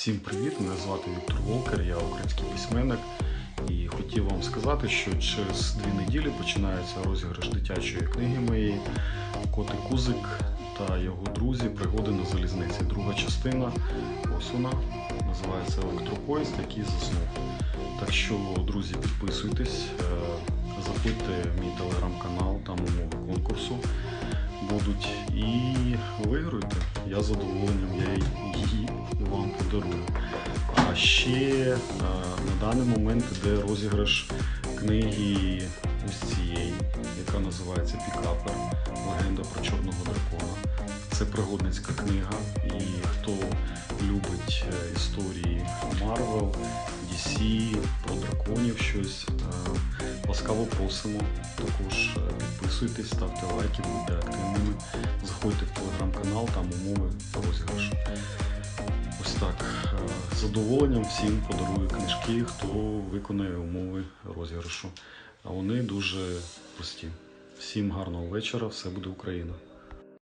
Всім привіт! Мене звати Віктор Волкер, я український письменник. І хотів вам сказати, що через дві неділі починається розіграш дитячої книги моєї Коти Кузик та його друзі Пригоди на залізниці. Друга частина. Ось вона називається Електропоїзд, який заснув. Так що, друзі, підписуйтесь, е, заходьте мій телеграм-канал, там умови конкурсу будуть. І виграйте. Я задоволенням я її. А ще е, на даний момент іде розіграш книги ось цієї, яка називається Пікапер. Легенда про чорного дракона. Це пригодницька книга. І хто любить е, історії Марвел, DC, про драконів щось, е, ласкаво просимо. Також підписуйтесь, ставте лайки, будьте активними. Заходьте в телеграм-канал, там умови розіграшу. Так. е, З задоволенням всім подарую книжки, хто виконує умови розіграшу. А вони дуже прості. Всім гарного вечора, все буде Україна!